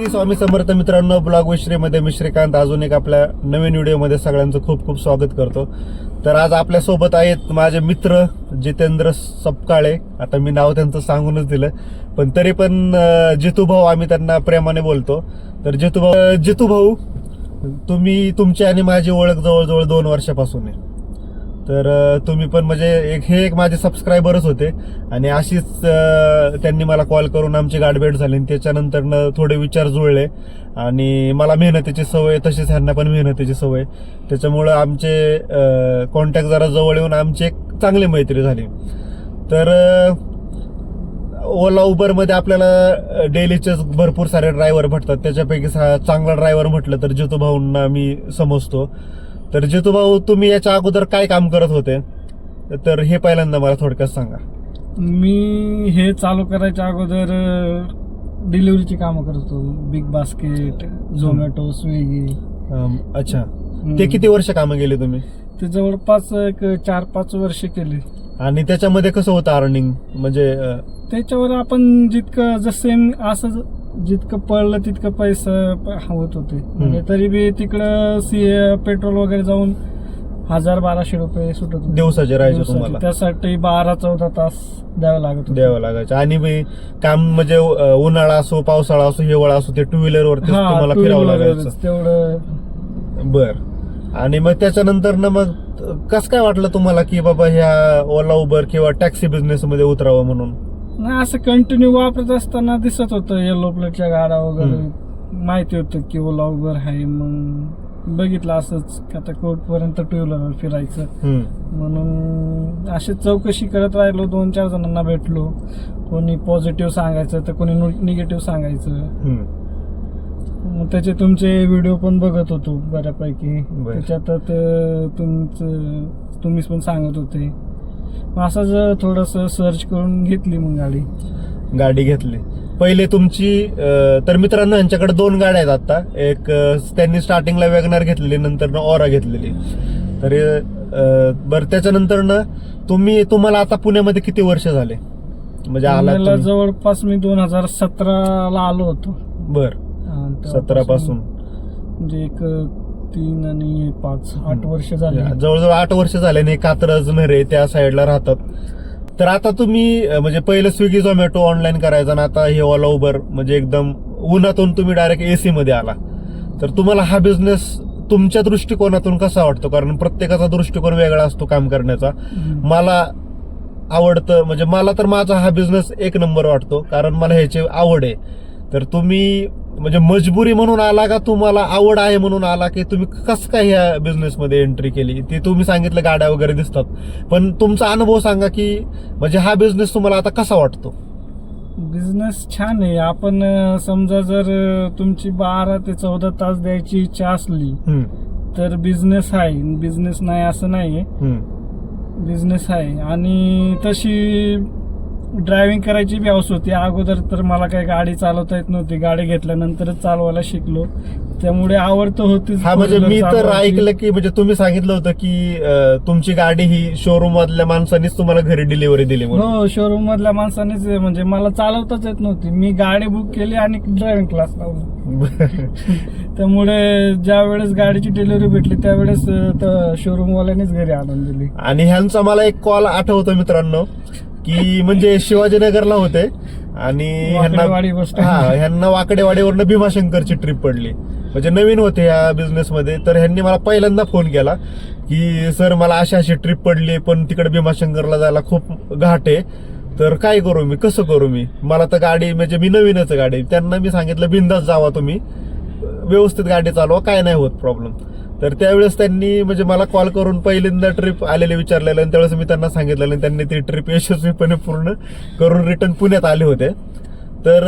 श्री स्वामी समर्थ मित्रांनो ब्लॉग विश्रीमध्ये मी श्रीकांत. अजून एक आपल्या नवीन व्हिडिओमध्ये सगळ्यांचं खूप खूप स्वागत करतो. तर आज आपल्यासोबत आहेत माझे मित्र जितेंद्र सपकाळे. आता मी नाव त्यांचं सांगूनच दिलं. पण तरी पण जितू भाऊ आम्ही त्यांना प्रेमाने बोलतो. तर जितू भाऊ जितू भाऊ तुम्ही तुमची आणि माझी ओळख जवळजवळ दोन वर्षापासून आहे. तर तुम्ही पण म्हणजे एक हे एक माझे सबस्क्रायबरच होते. आणि अशीच त्यांनी मला कॉल करून आमची गाठभेट झाली. आणि त्याच्यानंतर थोडे विचार जुळले. आणि मला मेहनतीची सवय तशीच ह्यांना पण मेहनतीची सवय. त्याच्यामुळं आमचे कॉन्टॅक्ट जरा जवळ येऊन आमची एक चांगली मैत्री झाली. तर ओला उबरमध्ये आपल्याला डेलीचे भरपूर सारे ड्रायव्हर भेटतात. त्याच्यापैकी सा- चांगला ड्रायव्हर म्हटलं तर जितू भाऊंना मी समजतो. तर जितू भाऊ तुम्ही याच्या अगोदर काय काम करत होते? तर हे पहिल्यांदा मला थोडक्यात सांगा. मी हे चालू करायच्या अगोदर डिलिव्हरीची कामं करत होतो. बिग बास्केट झोमॅटो स्विगी अम, अच्छा. ते किती वर्ष कामं केली तुम्ही? ते जवळपास एक चार पाच वर्ष केली. आणि त्याच्यामध्ये कसं होतं अर्निंग म्हणजे अ, त्याच्यावर आपण जितकं जसं असं जितकं पडलं तितकं पैसा प- होत. म्हणजे तरी बी तिकडं सी पेट्रोल वगैरे जाऊन हजार बाराशे रुपये सुटत होते. दिवसाचे राहायचे दिवसाचे. तुम्हाला? त्यासाठी बारा चौदा तास द्यावं लागत होते. द्यावं लागायचं. आणि काम म्हणजे अ, उन्हाळा असो पावसाळा असो हिवाळा असो ते टू व्हीलर वरती हा तुम्हाला two फिरावं wheeler लागायचं. तेवढं. बर. आणि मग त्याच्यानंतर ना मग कस काय वाटलं तुम्हाला की बाबा ह्या ओला उबर किंवा टॅक्सी बिझनेस मध्ये उतरावं म्हणून? नाही असं कंटिन्यू वापरत असताना दिसत होतं येलो प्लेटच्या गाड्या वगैरे. माहिती होतं की ओला उबर आहे मग बघितलं असंच आता कोर्ट पर्यंत टू व्हीलर फिरायचं. म्हणून अशी चौकशी करत राहिलो दोन चार जणांना भेटलो. कोणी पॉझिटिव्ह सांगायचं तर कोणी निगेटिव्ह सांगायचं. मग त्याचे तुमचे व्हिडिओ पण बघत होतो बऱ्यापैकी. त्याच्यात तुमचं तुम्हीच पण सांगत होते. मग असंच थोडस सर्च करून घेतली मग गाडी. गाडी घेतली. पहिले तुमची अ, तर मित्रांनो यांच्याकडे दोन गाड्या आहेत आता. एक अ, त्यांनी स्टार्टिंगला वेगनार घेतलेली नंतर ओरा घेतलेली. तर अ, बरं त्याच्यानंतर ना तुम्ही तुम्हाला आता पुण्यामध्ये किती वर्ष झाले? म्हणजे आला पुण्याला जवळपास मी दोन हजार सतराला आलो होतो. बर. तेव्हापासून सतरा पासून म्हणजे एक तीन आणि पाच आठ वर्ष झाले. जवळजवळ आठ वर्ष झाले आणि कात्रज नरे त्या साईडला राहतात. तर आता तुम्ही म्हणजे पहिलं स्विगी झोमॅटो ऑनलाईन करायचा आणि आता हे ओला उबर म्हणजे एकदम उन्हातून तुम्ही डायरेक्ट एसी मध्ये आला. तर तुम्हाला हा बिझनेस तुमच्या दृष्टिकोनातून कसा वाटतो? कारण प्रत्येकाचा दृष्टिकोन वेगळा असतो काम करण्याचा. मला आवडतं म्हणजे मला तर माझा हा बिझनेस एक नंबर वाटतो कारण मला ह्याची आवड आहे. तर तुम्ही म्हणजे मजबुरी म्हणून आला का तुम्हाला आवड आहे म्हणून आला की तुम्ही कसं काय ह्या बिझनेसमध्ये एंट्री केली? ते तुम्ही सांगितलं गाड्या वगैरे दिसतात. पण तुमचा अनुभव सांगा की म्हणजे हा बिझनेस तुम्हाला आता कसा वाटतो? बिझनेस छान आहे. आपण समजा जर तुमची बारा ते चौदा तास द्यायची इच्छा असली तर बिझनेस आहे. बिझनेस नाही असं नाही बिझनेस आहे. आणि तशी ड्रायव्हिंग करायची बी हौस होती. अगोदर तर मला काही गाडी चालवता येत नव्हती. गाडी घेतल्यानंतरच चालवायला शिकलो. त्यामुळे आवड तर होतीच हा म्हणजे मी तर. ऐकलं की म्हणजे तुम्ही सांगितलं होतं की तुमची गाडी ही शोरूम मधल्या माणसांनीच तुम्हाला घरी डिलिव्हरी दिली हो शोरूम मधल्या माणसानेच म्हणजे मला चालवताच येत नव्हती. मी गाडी बुक केली आणि ड्रायव्हिंग क्लास लावला. त्यामुळे ज्या वेळेस गाडीची डिलिव्हरी भेटली त्यावेळेस शोरूम वाल्यानेच घरी आणून दिली. आणि ह्यांचा मला एक कॉल आठवतो मित्रांनो. की म्हणजे शिवाजीनगरला होते. आणि ह्यांना. हा वाकडेवाडीवरनं भीमाशंकरची ट्रिप पडली. म्हणजे नवीन होते ह्या बिझनेस मध्ये तर ह्यांनी मला पहिल्यांदा फोन केला की सर मला अशी अशी ट्रिप पडली पण तिकडे भीमाशंकरला जायला खूप घाट आहे. तर काय करू मी? कसं करू मी? मला तर गाडी म्हणजे मी नवीनच गाडी. त्यांना मी सांगितलं बिंदास जावा तुम्ही. व्यवस्थित गाडी चालवा काय नाही होत प्रॉब्लेम तर त्यावेळेस त्यांनी म्हणजे मला कॉल करून पहिल्यांदा ट्रिप आलेले विचारलेलं आणि त्यावेळेस मी त्यांना सांगितलेलं आणि त्यांनी ती ट्रिप यशस्वीपणे पूर्ण करून रिटर्न पुण्यात आले होते. तर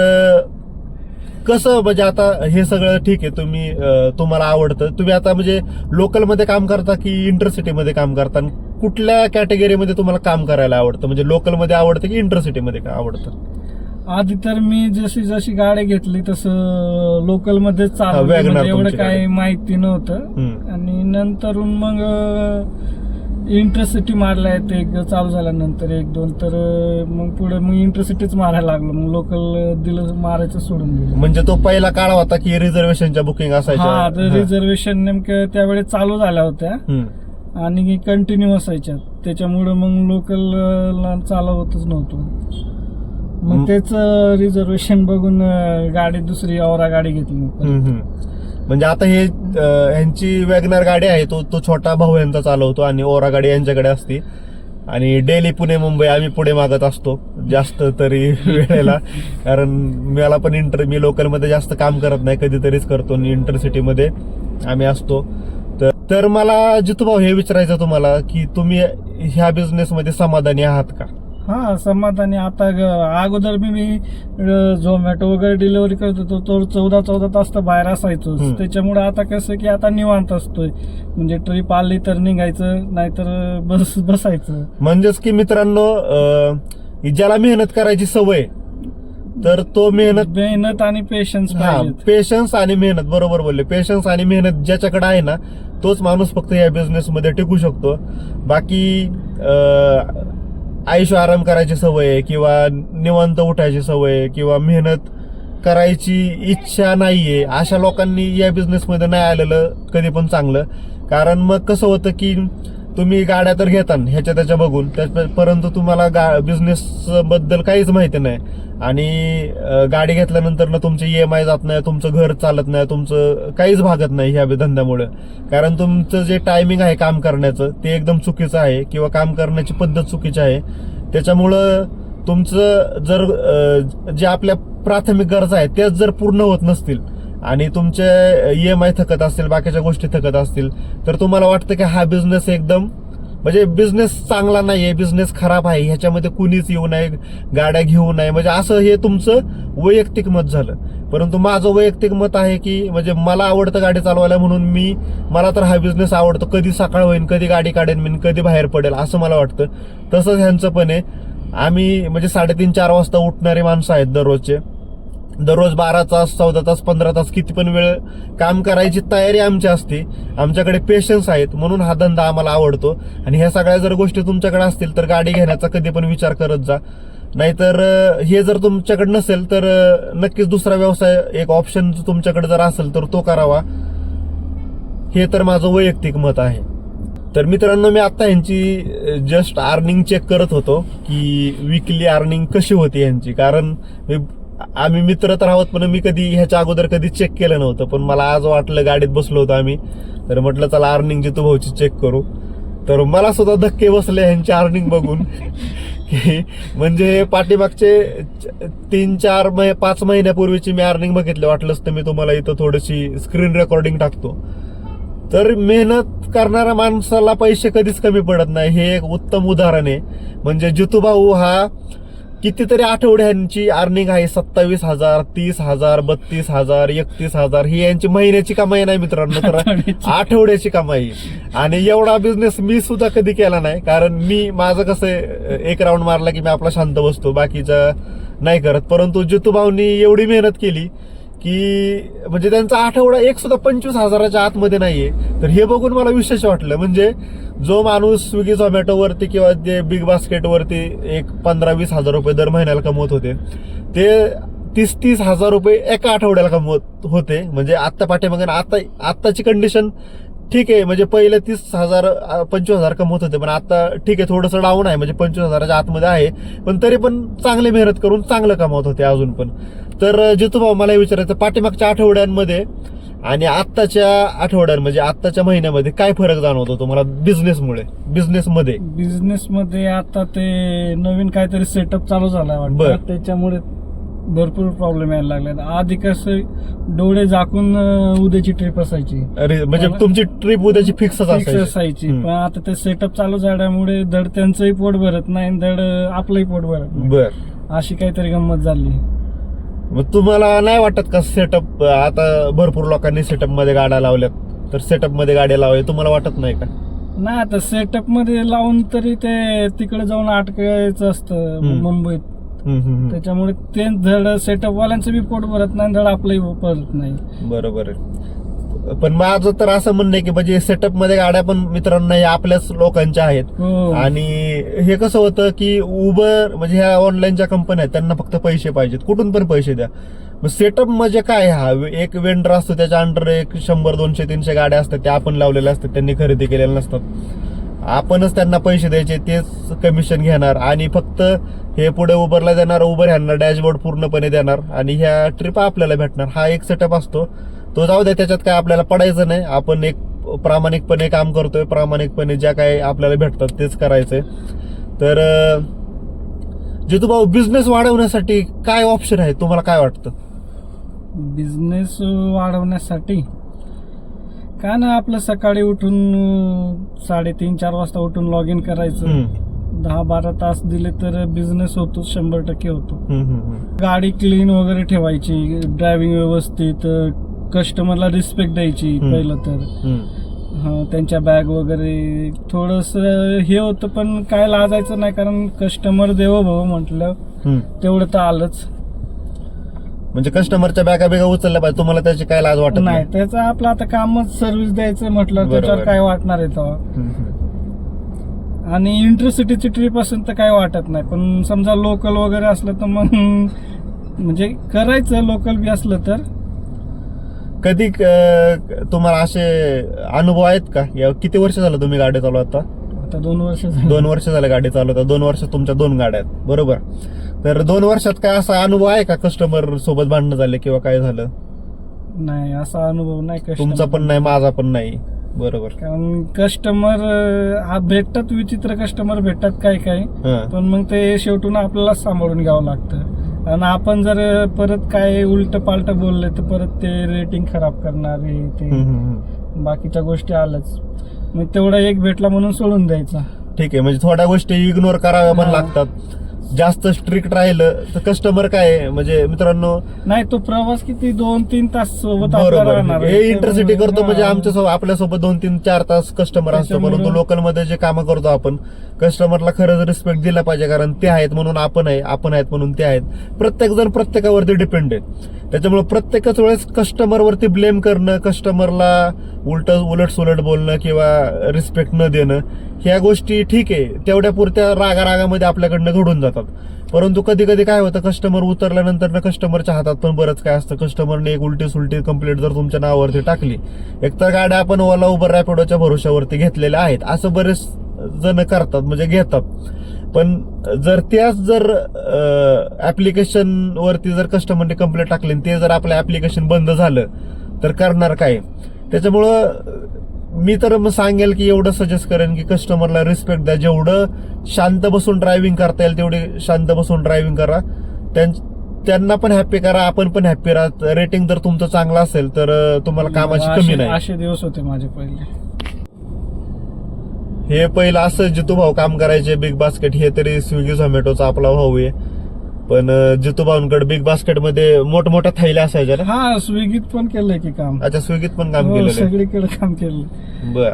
कसं म्हणजे आता हे सगळं ठीक आहे तुम्ही तुम्हाला आवडतं. तुम्ही आता म्हणजे लोकलमध्ये काम करता की इंटरसिटीमध्ये काम करता? आणि कुठल्या कॅटेगरीमध्ये तुम्हाला काम करायला आवडतं? म्हणजे लोकलमध्ये आवडतं की इंटरसिटीमध्ये का आवडतं? आधी तर मी जशी जशी गाडी घेतली तसं लोकलमध्ये हा, चालवली म्हणजे एवढं. काही माहिती नव्हतं. आणि नंतरून मग इंटरसिटी मारल्या एक चालू झाल्यानंतर एक दोन तर मग पुढे मग इंटरसिटीच मारायला लागलो मग लोकल दिलं मारायचं सोडून दिलं म्हणजे तो पहिला काळ होता की रिझर्वेशनच्या बुकिंग हा असायच्या तर रिझर्वेशन नेमकं त्यावेळेस चालू झाल्या होत्या. आणि कंटिन्यू असायच्या त्याच्यामुळे मग लोकल चालवतच नव्हतो. मग तेच रिझर्वेशन बघून गाडी दुसरी औरा गाडी घेतली. म्हणजे आता हे अं, ह्यांची वॅगनर गाडी आहे तो तो छोटा भाऊ यांचा चालवतो आणि ओरा गाडी यांच्याकडे असते. आणि डेली पुणे मुंबई आम्ही पुढे मागत असतो जास्त तरी वेळेला. कारण मला पण इंटर मी लोकलमध्ये जास्त काम करत नाही कधीतरीच करतो. आणि इंटरसिटीमध्ये आम्ही असतो. तर तर मला जितू भाऊ हे विचारायचं तुम्हाला की तुम्ही ह्या बिझनेसमध्ये समाधानी आहात का? हा समाधानी. आता अगोदर मी मी झोमॅटो वगैरे डिलिव्हरी करत होतो. तो चौदा चौदा तास तर बाहेर असायचो. त्याच्यामुळे आता कसं की आता निवांत असतोय. म्हणजे ट्रिप आली तर निघायचं नाहीतर बस बसायचं. म्हणजेच की मित्रांनो ज्याला मेहनत करायची सवय तर तो मेहनत मेहनत आणि पेशन्स पेशन्स आणि मेहनत. बरोबर बोलले. पेशन्स आणि मेहनत ज्याच्याकडे आहे ना तोच माणूस फक्त या बिझनेस मध्ये टिकू शकतो. बाकी आयुष्य आराम करायची सवय आहे किंवा निवांत उठायची सवय आहे किंवा मेहनत करायची इच्छा नाहीये अशा लोकांनी या बिझनेसमध्ये नाही आलेलं कधी पण चांगलं. कारण मग कसं होतं की तुम्ही गाड्या तर घेता ह्याच्या त्याच्या बघून. परंतु तुम्हाला गा बिझनेस बद्दल काहीच माहिती नाही. आणि गाडी घेतल्यानंतर ना तुमचे ई एम आय जात नाही तुमचं घर चालत नाही तुमचं काहीच भागत नाही ह्या धंद्यामुळे. कारण तुमचं जे टायमिंग आहे काम करण्याचं ते एकदम चुकीचं आहे किंवा काम करण्याची पद्धत चुकीची आहे. त्याच्यामुळं तुमचं जर जे आपल्या प्राथमिक गरजा आहेत त्याच जर पूर्ण होत नसतील आणि तुमचे ई एम आय थकत असतील बाकीच्या गोष्टी थकत असतील तर तुम्हाला वाटतं की हा बिझनेस एकदम म्हणजे बिझनेस चांगला नाही आहे बिझनेस खराब आहे ह्याच्यामध्ये कुणीच येऊ नये गाड्या घेऊ नये म्हणजे असं हे तुमचं वैयक्तिक मत झालं. परंतु माझं वैयक्तिक मत आहे की म्हणजे मला आवडतं गाडी चालवायला म्हणून मी मला तर हा बिझनेस आवडतो. कधी सकाळ होईन कधी गाडी काढेन मी कधी बाहेर पडेल असं मला वाटतं. तसंच ह्यांचं पण आहे. आम्ही म्हणजे साडेतीन चार वाजता उठणारे माणसं आहेत दररोजचे. दररोज बारा तास चौदा तास पंधरा तास किती पण वेळ काम करायची तयारी आमची असते. आमच्याकडे पेशन्स आहेत म्हणून हा धंदा आम्हाला आवडतो. आणि ह्या सगळ्या जर गोष्टी तुमच्याकडे असतील तर गाडी घेण्याचा कधी पण विचार करत जा. नाहीतर हे जर तुमच्याकडे नसेल तर नक्कीच दुसरा व्यवसाय एक ऑप्शन तुमच्याकडे जर असेल तर तो करावा. हे तर माझं वैयक्तिक मत आहे. तर मित्रांनो मी आता यांची जस्ट अर्निंग चेक करत होतो की विकली अर्निंग कशी होती यांची कारण मी आम्ही मित्र तर आहोत पण मी कधी ह्याच्या अगोदर कधी चेक केलं नव्हतं. पण मला आज वाटलं गाडीत बसलो होतो आम्ही. तर म्हटलं चला अर्निंग जितू भाऊची चेक करू. तर मला सुद्धा धक्के बसले ह्यांची अर्निंग बघून. म्हणजे पाठीमागचे तीन चार मै पाच महिन्यापूर्वीची मी अर्निंग बघितली. वाटलंच तर मी तुम्हाला इथं थोडीशी स्क्रीन रेकॉर्डिंग टाकतो. तर मेहनत करणाऱ्या माणसाला पैसे कधीच कमी पडत नाही. हे एक उत्तम उदाहरण आहे. म्हणजे जितूभाऊ हा कितीतरी आठवड्यांची अर्निंग आहे. सत्तावीस हजार तीस हजार बत्तीस हजार एकतीस हजार. ही यांची महिन्याची कमाई नाही मित्रांनो? तर आठवड्याची. कमाई आणि एवढा बिझनेस मी सुद्धा कधी केला नाही. कारण मी माझं कसं एक राऊंड मारला की मी आपला शांत बसतो. बाकीचा नाही करत. परंतु जितूभाऊनी एवढी मेहनत केली की म्हणजे त्यांचा आठवडा एक सुद्धा पंचवीस हजाराच्या आतमध्ये नाहीये. तर हे बघून मला विशेष वाटलं. म्हणजे जो माणूस स्विगी झोमॅटोवरती किंवा जे बिग बास्केटवरती एक पंधरा वीस हजार रुपये दर महिन्याला कमवत होते ते तीस तीस हजार रुपये एका आठवड्याला कमवत होते. म्हणजे आत्ता पाठीमागे आता आत्ताची कंडिशन ठीक आहे. म्हणजे पहिले तीस हजार पंचवीस हजार कमवत होते पण आता ठीक आहे थोडंसं डाऊन आहे. म्हणजे पंचवीस हजाराच्या आतमध्ये आहे. पण तरी पण चांगली मेहनत करून चांगलं कमवत होते अजून पण. तर अं, जितू भाऊ मला विचारायचं पाठीमागच्या आठवड्यांमध्ये आणि आत्ताच्या आठवड्यात म्हणजे आत्ताच्या महिन्यामध्ये काय फरक जाणवतो तुम्हाला बिझनेसमुळे बिझनेसमध्ये बिझनेस मध्ये आता ते नवीन काहीतरी सेटअप चालू बर. वाटतं. त्याच्यामुळे भरपूर प्रॉब्लेम यायला लागले आधी कसं डोळे झाकून अं, उद्याची ट्रिप असायची. अरे म्हणजे तुमची ट्रिप उद्याची फिक्सच फिक्स असायची. असायची. हम्म. पण आता ते सेटअप चालू झाल्यामुळे धड त्यांचंही पोट भरत नाही आणि धड अं, आपलंही पोट भरत नाही. बर. अशी काहीतरी गंमत झाली. मग तुम्हाला नाही वाटत का सेटअप आता भरपूर लोकांनी सेटअपमध्ये गाड्या लावल्यात? तर सेटअपमध्ये गाड्या लावाय तुम्हाला वाटत नाही का? नाही आता सेटअपमध्ये लावून तरी ते तिकडे जाऊन अटकायचं असतं. मुंबईत. त्याच्यामुळे ते धड सेटअप वाल्यांचं बी पोट भरत नाही धड आपलंही भरत नाही. बरोबर आहे. पण माझं तर असं म्हणणं आहे की म्हणजे सेटअपमध्ये गाड्या पण मित्रांनो या आपल्याच लोकांच्या आहेत. हो. आणि हे कसं होतं की उबर म्हणजे ह्या ऑनलाईनच्या कंपन्या आहेत त्यांना फक्त पैसे पाहिजेत. कुठून पण पैसे द्या. मग सेटअप म्हणजे काय? हा एक वेंडर असतो त्याच्या अंडर एक शंभर दोनशे तीनशे गाड्या असतात त्या आपण लावलेल्या असतात त्यांनी खरेदी केलेल्या नसतात. आपणच त्यांना पैसे द्यायचे तेच कमिशन घेणार आणि फक्त हे पुढे उबरला देणार उबर ह्यांना डॅशबोर्ड पूर्णपणे देणार आणि ह्या ट्रिप आपल्याला भेटणार. हा एक सेटअप असतो. तो जाऊ द्या त्याच्यात काय आपल्याला पडायचं नाही. आपण एक प्रामाणिकपणे काम करतोय. प्रामाणिकपणे ज्या काही आपल्याला भेटतात तेच करायचंय. तर भाऊ बिझनेस वाढवण्यासाठी काय ऑप्शन आहे? तुम्हाला काय वाटतं? बिझनेस वाढवण्यासाठी? काय ना आपलं सकाळी उठून साडेतीन चार वाजता उठून लॉग इन करायचं दहा बारा तास दिले तर बिझनेस होतो शंभर टक्के होतो. गाडी क्लीन वगैरे ठेवायची ड्रायव्हिंग व्यवस्थित कस्टमरला रिस्पेक्ट द्यायची. पहिलं तर. हं, त्यांच्या बॅग वगैरे थोडस हे होतं पण काय लाजायचं नाही कारण कस्टमर देवो भाऊ म्हटलं. तेवढं तर आलंच म्हणजे कस्टमरच्या बॅगा बिगा उचलल्या पाहिजे तुम्हाला त्याची काय लाज वाटत नाही त्याचं आपलं आता कामच सर्व्हिस द्यायचं म्हटलं. त्याच्यावर काय वाटणार आहे तेव्हा. आणि इंटरसिटीची ट्रिप असेल तर काय वाटत नाही पण समजा लोकल वगैरे असलं तर मग म्हणजे करायचं लोकल बी असलं तर कधी तुम्हाला असे अनुभव आहेत का? या किती वर्ष झालं तुम्ही गाडी चालवता? आता दोन वर्ष झाली. दोन वर्ष झाले गाडी चालवता. दोन वर्ष तुमच्या दोन गाड्या आहेत. बरोबर. तर दोन वर्षात काय असा अनुभव आहे का? कस्टमर सोबत भांडणं झाले किंवा काय झालं? नाही असा अनुभव नाही तुमचा. पण नाही माझा पण नाही. बरोबर. कारण कस्टमर हा भेटतात विचित्र कस्टमर भेटतात काय काय. पण मग ते शेवटून आपल्याला सांभाळून घ्यावं लागतं. आणि आपण जर परत काय उलट पालट बोलले तर परत ते रेटिंग खराब करणार हे ते. बाकीच्या गोष्टी आल्याच मग तेवढा एक भेटला म्हणून सोडून द्यायचा ठीक आहे म्हणजे थोड्या गोष्टी इग्नोर कराव्या पण. लागतात जास्त स्ट्रिक्ट राहिलं तर कस्टमर काय आहे, म्हणजे मित्रांनो नाही तो प्रवास किती? दोन तीन तास सोबत आपला बरोबर. राहणार हे. इंटरसिटी करतो. म्हणजे आमच्यासोबत आपल्यासोबत दोन तीन चार तास कस्टमर असतो त्याच्यामुळं- परंतु लोकलमध्ये जे कामं करतो आपण कस्टमरला खरंच रिस्पेक्ट दिला पाहिजे कारण ते आहेत म्हणून आपण आहे आपण आहेत म्हणून ते आहेत. प्रत्येक जण प्रत्येकावरती डिपेंड आहे. त्याच्यामुळे प्रत्येकच वेळेस कस्टमरवरती ब्लेम करणं कस्टमरला उलट उलट सुलट बोलणं किंवा रिस्पेक्ट न देणं ह्या गोष्टी ठीक आहे. तेवढ्या पुरत्या रागा रागामध्ये आपल्याकडनं घडून जातात. परंतु कधी कधी काय होतं कस्टमर उतरल्यानंतर कस्टमरच्या हातात पण बरंच काय असतं. कस्टमरने एक उलटी सुलटी कंप्लेंट जर तुमच्या नावावरती टाकली एकतर गाड्या आपण ओला उबर रॅपिडोच्या भरोश्यावरती घेतलेल्या आहेत. असं बरेच जण करतात म्हणजे घेतात. पण जर त्याच जर ऍप्लिकेशन वरती जर कस्टमरने कंप्लेंट टाकली आणि ते जर आपलं ऍप्लिकेशन बंद झालं तर करणार काय? त्याच्यामुळं मी तर मग सांगेल की एवढं सजेस्ट करेन की कस्टमरला रिस्पेक्ट द्या. जेवढं शांत बसून ड्रायव्हिंग करता येईल तेवढी शांत बसून ड्रायव्हिंग करा. त्यां- त्यांना पण हॅप्पी करा आपण पण हॅप्पी राहा. रेटिंग जर तुमचं चांगलं असेल तर तुम्हाला कामाची कमी नाही. असे दिवस होते माझे पहिले. हे पहिलं असं जितू भाऊ काम करायचे बिग बास्केट हे तरी स्विगी झोमॅटोचा आपला भाऊ आहे. पण जितू भाऊंकडे बिग बास्केटमध्ये मोठमोठ्या थैल्या असायच्या ना? हा स्विगीत पण केलंय की काम. अच्छा स्विगीत पण काम हो, केलेलं आहे. सगळीकडे काम केलं बर.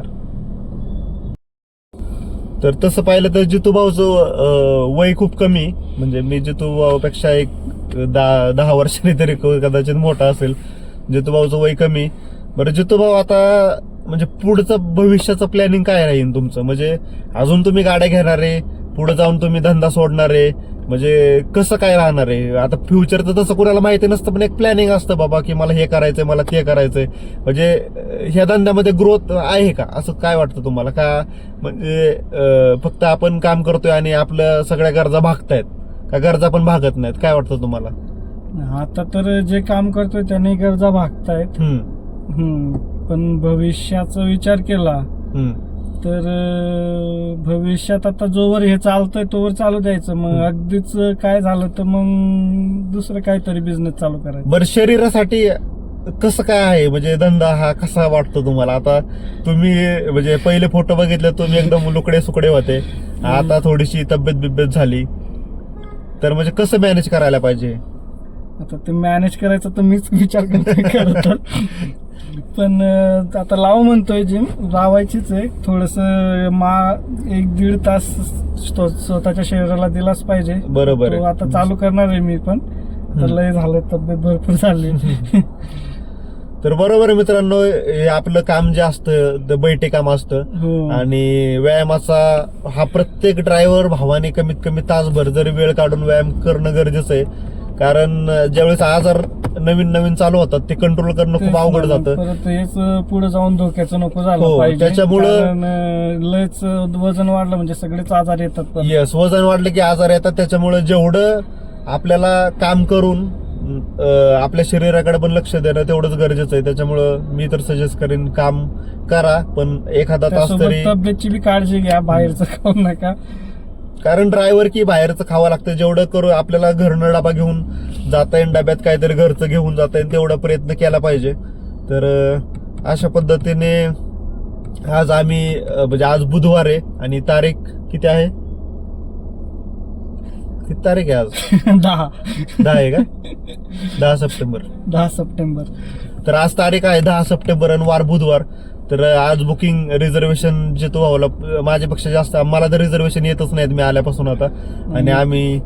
तर तसं पाहिलं तर जितू भाऊचं वय खूप कमी. म्हणजे मी जितू भाऊपेक्षा एक दहा दहा वर्षांनी तरी कदाचित मोठा असेल. जितू भाऊचं वय कमी. बरं जितू भाऊ आता म्हणजे पुढचं भविष्याचं प्लॅनिंग काय राहील तुमचं? म्हणजे अजून तुम्ही गाड्या घेणार आहे पुढे जाऊन तुम्ही धंदा सोडणार आहे म्हणजे कसं काय राहणार आहे? आता फ्युचर तर तसं कुणाला माहिती नसतं पण एक प्लॅनिंग असतं बाबा की मला हे करायचंय मला ते करायचंय. म्हणजे ह्या धंद्यामध्ये ग्रोथ आहे का? असं काय वाटतं तुम्हाला? का म्हणजे फक्त आपण काम करतोय आणि आपल्या सगळ्या गरजा भागतायत? का गरजा पण भागत नाहीत? काय वाटतं तुम्हाला? आता तर जे काम करतोय त्याने गरजा भागतायत. पण भविष्याचा विचार केला तर भविष्यात आता जोवर हे चालतंय तोवर चालू द्यायचं. मग. अगदीच काय झालं तर मग दुसरं काहीतरी बिझनेस चालू करायचं. बरं शरीरासाठी कसं काय आहे? म्हणजे धंदा हा कसा वाटतो तुम्हाला? आता तुम्ही म्हणजे पहिले फोटो बघितले तुम्ही एकदम लुकडे सुकडे होते. आता थोडीशी तब्येत बिब्येत झाली. तर म्हणजे कसं मॅनेज करायला पाहिजे? आता ते मॅनेज करायचं तर मीच विचार तर. पण आता लावू म्हणतोय जिम. लावायचीच आहे. थोडस मा एक दीड तास स्व- स्वतःच्या शरीराला दिलाच पाहिजे. बरोबर. आता चालू करणार आहे मी पण. लय झालं तब्येत भरपूर झाली. तर बरोबर आहे मित्रांनो आपलं काम जे असतं बैठे काम असतं. हो. आणि व्यायामाचा हा प्रत्येक ड्रायव्हर भावाने कमीत कमी तासभर जरी वेळ काढून व्यायाम करणं गरजेचं आहे. कारण ज्यावेळेस आजार नवीन नवीन चालू होतात ते कंट्रोल करणं खूप अवघड जातं. हेच पुढे जाऊन धोक्याचं नको झालं हो, त्याच्यामुळं- लयच वजन वाढलं म्हणजे सगळेच आजार येतात. येस वजन वाढलं की आजार येतात. त्याच्यामुळे जेवढं आपल्याला काम करून आपल्या शरीराकडे पण लक्ष देणं तेवढंच गरजेचं आहे. त्याच्यामुळं मी तर सजेस्ट करेन काम करा पण एखादा तास तरी तब्येतची बी काळजी घ्या बाहेरचं खाऊ नका. कारण ड्रायव्हर की बाहेरचं खावं लागतं. जेवढं करू आपल्याला घरनं डबा घेऊन जाता येईल डब्यात काहीतरी घरचं घेऊन जाता येईल तेवढा प्रयत्न केला पाहिजे. तर अशा पद्धतीने आज आम्ही म्हणजे आज बुधवार आहे आणि तारीख किती आहे? किती तारीख आहे आज? दहा. दहा आहे का? दहा सप्टेंबर. दहा सप्टेंबर. तर आज तारीख आहे दहा सप्टेंबर आणि वार बुधवार. तर आज बुकिंग रिझर्वेशन जे तो व्हावला माझ्यापेक्षा जास्त मला तर रिझर्वेशन येतच नाहीत मी आल्यापासून आता. आणि आम्ही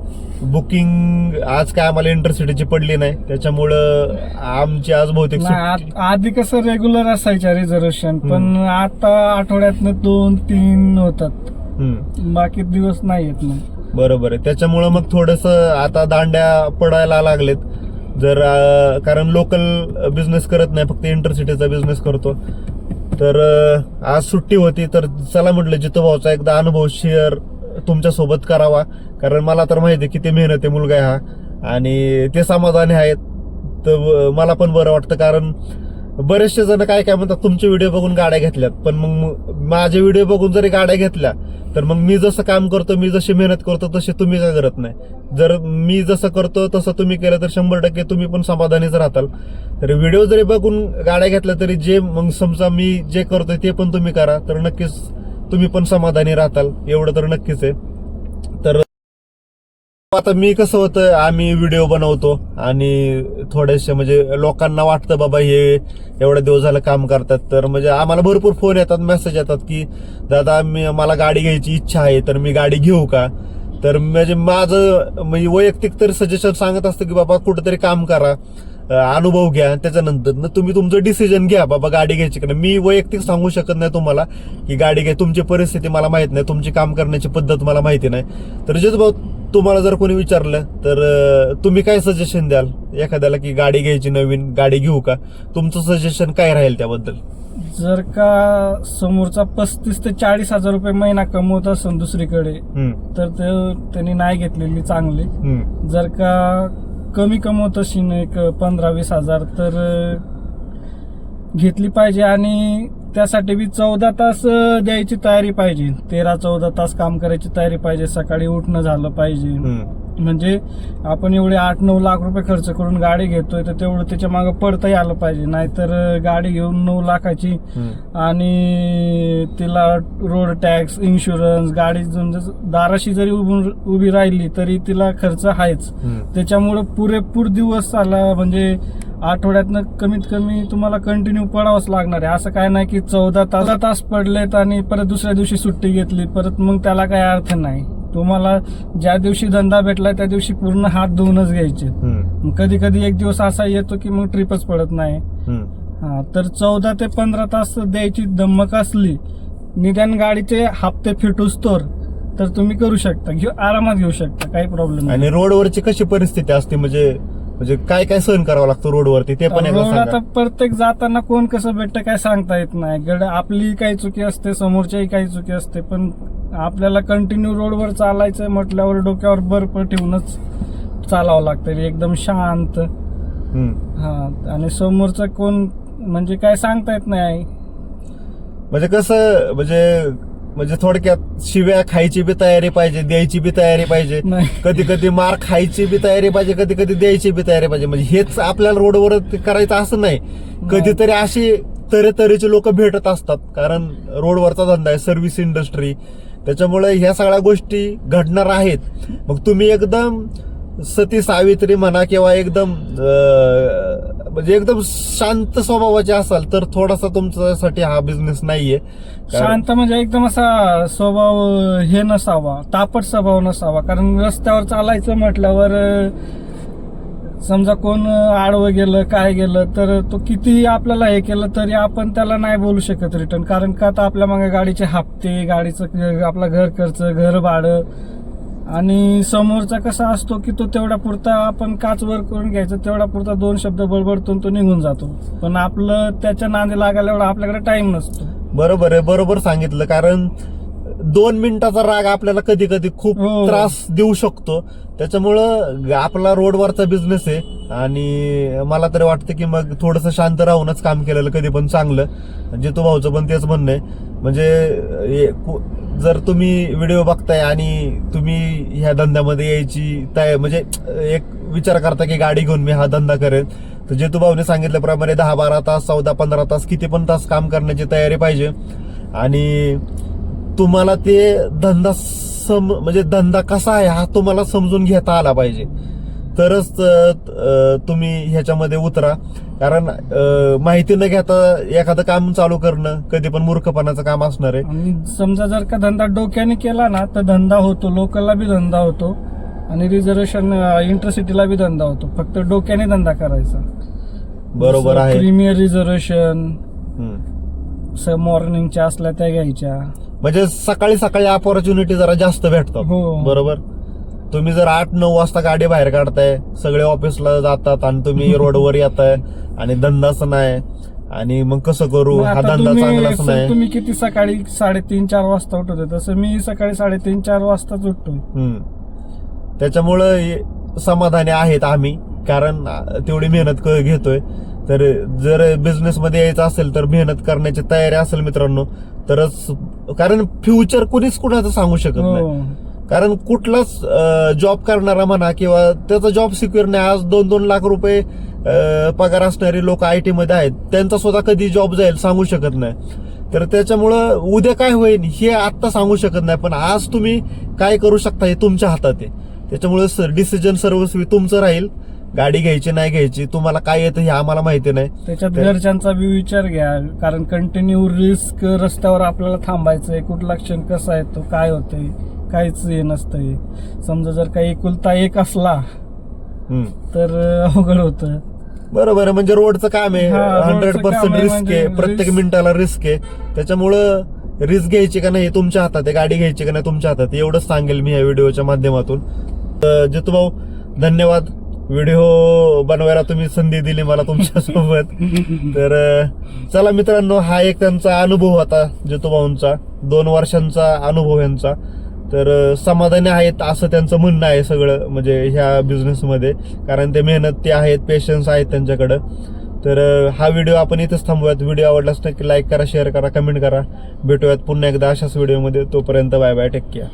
बुकिंग आज काय आम्हाला इंटरसिटीची पडली नाही. त्याच्यामुळं आमची आज बहुतेक आधी कसं रेग्युलर असायच्या रिझर्वेशन पण आता आठवड्यातनं दोन तीन होतात. बाकी दिवस नाही येत मग. बरोबर आहे. त्याच्यामुळं मग थोडस आता दांड्या पडायला लागलेत. जर कारण लोकल बिझनेस करत नाही फक्त इंटरसिटीचा बिझनेस करतो. तर आज सुट्टी होती तर चला म्हटलं जितो भाऊचा एकदा अनुभव शेअर तुमच्यासोबत करावा. कारण मला तर माहिती आहे किती मेहनत आहे मुलगा आहे हा. आणि ते समाधानी आहेत. तर मला पण बरं वाटतं. कारण बरेचसे जण काय काय म्हणतात तुमचे व्हिडिओ बघून गाड्या घेतल्यात. पण मग माझे व्हिडिओ बघून जरी गाड्या घेतल्या तर मग मी जसं काम करतो मी जशी मेहनत करतो तशी तुम्ही काय करत नाही. जर मी जसं करतो तसं तुम्ही केलं तर शंभर टक्के तुम्ही पण समाधानीच राहताल. तर व्हिडिओ जरी बघून गाड्या घेतल्या तरी जे मग समजा मी जे करतोय ते पण तुम्ही करा. तर नक्कीच तुम्ही पण समाधानी राहताल. एवढं तर नक्कीच आहे. आता मी कसं होतं आम्ही व्हिडिओ बनवतो आणि थोडेसे म्हणजे लोकांना वाटतं बाबा हे एवढे दिवस झालं काम करतात. तर म्हणजे आम्हाला भरपूर फोन येतात मेसेज येतात की दादा मी मला गाडी घ्यायची इच्छा आहे तर मी गाडी घेऊ का? तर म्हणजे माझं म्हणजे वैयक्तिक तर सजेशन सांगत असतं की बाबा कुठेतरी काम करा. अनुभव घ्या त्याच्यानंतर न तुम्ही तुमचं डिसिजन घ्या. बाबा गाडी घ्यायची का मी वैयक्तिक सांगू शकत नाही तुम्हाला की गाडी घ्या. तुमची परिस्थिती मला माहीत नाही. तुमची काम करण्याची पद्धत मला माहिती नाही. तर भाऊ तुम्हाला जर कोणी विचारलं तर तुम्ही काय सजेशन द्याल? एखाद्याला की गाडी घ्यायची नवीन गाडी घेऊ का? तुमचं सजेशन काय राहील त्याबद्दल? जर का समोरचा पस्तीस ते चाळीस हजार रुपये महिना कमवत असेल दुसरीकडे तर ते त्यांनी नाही घेतलेली चांगली. जर का कमी कमवत असेल एक पंधरा वीस हजार तर घेतली पाहिजे आणि त्यासाठी बी चौदा तास द्यायची तयारी पाहिजे तेरा चौदा तास काम करायची तयारी पाहिजे सकाळी उठणं झालं पाहिजे. म्हणजे आपण एवढे आठ नऊ लाख रुपये खर्च करून गाडी घेतोय तर तेवढं त्याच्यामागे पडताही आलं पाहिजे नाहीतर गाडी घेऊन नऊ लाखाची. आणि तिला रोड टॅक्स इन्शुरन्स गाडी दाराशी जरी उभी उभी राहिली तरी तिला खर्च आहेच. त्याच्यामुळं पुरेपूर दिवस आला म्हणजे आठवड्यातनं कमीत कमी तुम्हाला कंटिन्यू पडावंच लागणार आहे. असं काय नाही की चौदा तास तास पडलेत आणि परत दुसऱ्या दिवशी सुट्टी घेतली परत मग त्याला काही अर्थ नाही. तुम्हाला ज्या दिवशी धंदा भेटलाय त्या दिवशी पूर्ण हात धुवूनच घ्यायचे. कधी कधी एक दिवस असा येतो की मग ट्रिपच पडत नाही. हा तर चौदा ते पंधरा तास द्यायची दमक असली निदान गाडीचे हप्ते फिटूस तर तर तुम्ही करू शकता. घेऊ आरामात घेऊ शकता काही प्रॉब्लेम नाही. आणि रोडवरची कशी परिस्थिती असते? म्हणजे म्हणजे काय काय सहन करावं लागतं रोडवरती ते पण एकदा रोड आता सांगा प्रत्येक जाताना कोण कसं भेटतं काय सांगता येत नाही. गड आपली काही चुकी असते समोरच्याही काही चुकी असते पण आपल्याला कंटिन्यू रोडवर चालायचं म्हटल्यावर डोक्यावर बर्फ ठेवूनच चालावं लागतं. एकदम शांत. हम्म. हा आणि समोरचं कोण म्हणजे काय सांगता येत नाही. म्हणजे कसं म्हणजे म्हणजे थोडक्यात शिव्या खायची बी तयारी पाहिजे द्यायची बी तयारी पाहिजे. कधी कधी मार खायची बी तयारी पाहिजे कधी कधी द्यायची बी तयारी पाहिजे. म्हणजे हेच आपल्याला रोडवर करायचं असं नाही. कधीतरी अशी तऱ्हेतऱ्हेचे लोक भेटत असतात. कारण रोडवरचा धंदा आहे सर्व्हिस इंडस्ट्री त्याच्यामुळे ह्या सगळ्या गोष्टी घडणार आहेत. मग तुम्ही एकदम सती सावित्री म्हणा किंवा एकदम म्हणजे एकदम शांत स्वभावाचे असाल तर थोडासा तुमच्यासाठी हा बिझनेस नाहीये. शांत म्हणजे एकदम असा स्वभाव हे नसावा तापट स्वभाव नसावा. कारण रस्त्यावर चालायचं म्हटल्यावर समजा कोण आडवं गेलं काय गेलं तर तो कितीही आपल्याला हे केलं तरी आपण त्याला नाही बोलू शकत रिटर्न कारण का? आता आपल्या मागे गाडीचे हप्ते गाडीचं आपला घर खर्च घर भाडं आणि समोरचा कसा असतो की तो तेवढ्या पुरता आपण काच वर करून घ्यायचं तेवढा पुरता दोन शब्द बडबडतो आणि तो निघून जातो. पण आपलं त्याच्या नांदी लागायला एवढा आपल्याकडे टाइम नसतो. बरोबर आहे बरोबर सांगितलं. कारण दोन मिनिटाचा राग आपल्याला कधी कधी खूप हो. त्रास देऊ शकतो. त्याच्यामुळं आपला रोडवरचा बिझनेस आहे. आणि मला तरी वाटतं की मग थोडंसं शांत राहूनच काम केलेलं कधी पण चांगलं. जितू भाऊचं पण तेच म्हणणं आहे. म्हणजे जर तुम्ही व्हिडिओ बघताय आणि तुम्ही ह्या धंद्यामध्ये यायची तयार म्हणजे एक विचार करता की गाडी घेऊन मी हा धंदा करेन. तर जे भाऊने सांगितल्याप्रमाणे दहा बारा तास चौदा पंधरा तास किती पण तास काम करण्याची तयारी पाहिजे. आणि तुम्हाला ते धंदा सम म्हणजे धंदा कसा आहे हा तुम्हाला समजून घेता आला पाहिजे. तरच तुम्ही ह्याच्यामध्ये उतरा. कारण माहिती न घेता एखादं काम चालू करणं कधी पण मूर्खपणाचं काम असणार आहे. समजा जर का धंदा डोक्याने केला ना तर धंदा होतो. लोकलला बी धंदा होतो. आणि रिझर्वेशन इंटरसिटीला बी धंदा होतो. फक्त डोक्याने धंदा करायचा. बरोबर आहे. Premier reservation. मॉर्निंगच्या असल्या त्या घ्यायच्या. म्हणजे सकाळी सकाळी ऑपॉर्च्युनिटी जरा जास्त भेटतात हो. बरोबर? तुम्ही जर आठ नऊ वाजता गाडी बाहेर काढताय सगळे ऑफिसला जातात आणि तुम्ही रोडवर येताय आणि धंदाच नाही. आणि मग कसं करू? हा धंदा चांगलाच नाही. तुम्ही किती सकाळी साडेतीन चार वाजता उठवते तसं मी सकाळी साडेतीन चार वाजताच हम्म. त्याच्यामुळं समाधानी आहेत आम्ही कारण तेवढी मेहनत घेतोय. तर जर बिझनेस मध्ये यायचं असेल तर मेहनत करण्याची तयारी असेल मित्रांनो तरच कारण फ्युचर कुणीच कुणाचं सांगू शकत नाही. हो कारण कुठलाच जॉब करणारा म्हणा किंवा त्याचा जॉब सिक्युअर नाही आज दोन दोन लाख रुपये पगार असणारे लोक आय टी मध्ये आहेत त्यांचा सुद्धा कधी जॉब जाईल सांगू शकत नाही. तर त्याच्यामुळं उद्या काय होईल हे आत्ता सांगू शकत नाही पण आज तुम्ही काय करू शकता हे तुमच्या हातात आहे. त्याच्यामुळे डिसिजन सर्वस्वी तुमचं राहील गाडी घ्यायची नाही घ्यायची तुम्हाला काय येतं हे आम्हाला माहिती नाही. त्याच्यात घरच्यांचा बी विचार घ्या कारण कंटिन्यू रिस्क रस्त्यावर आपल्याला थांबायचंय कुठला क्षण कसा येतो काय होतंय काहीच हे नसतंय. समजा जर काही एकुलता एक असला हम्म. तर अवघड होतं. बरोबर आहे म्हणजे रोडचं काम आहे. हा, रोडचं हंड्रेड काम पर्सेंट आहे रिस्क म्हणजे आहे. प्रत्येक risk- मिनिटाला रिस्क आहे. त्याच्यामुळं रिस्क घ्यायची का नाही हे तुमच्या हातात आहे. गाडी घ्यायची का नाही तुमच्या हातात आहे. एवढंच सांगेल मी या व्हिडिओच्या माध्यमातून. तर जितू भाऊ धन्यवाद. व्हिडिओ बनवायला तुम्ही संधी दिली मला तुमच्यासोबत तर अं, चला मित्रांनो हा एक त्यांचा अनुभव होता जितू भाऊंचा. दोन वर्षांचा अनुभव यांचा. तर समाधानी आहेत असं त्यांचं म्हणणं आहे सगळं म्हणजे ह्या बिझनेसमध्ये कारण ते मेहनत ते आहेत पेशन्स आहेत त्यांच्याकडं. तर हा व्हिडिओ आपण इथंच थांबूयात. व्हिडिओ आवडलाच नक्की लाईक करा शेअर करा कमेंट करा. भेटूयात पुन्हा एकदा अशाच व्हिडिओमध्ये तोपर्यंत बाय बाय टेक केअर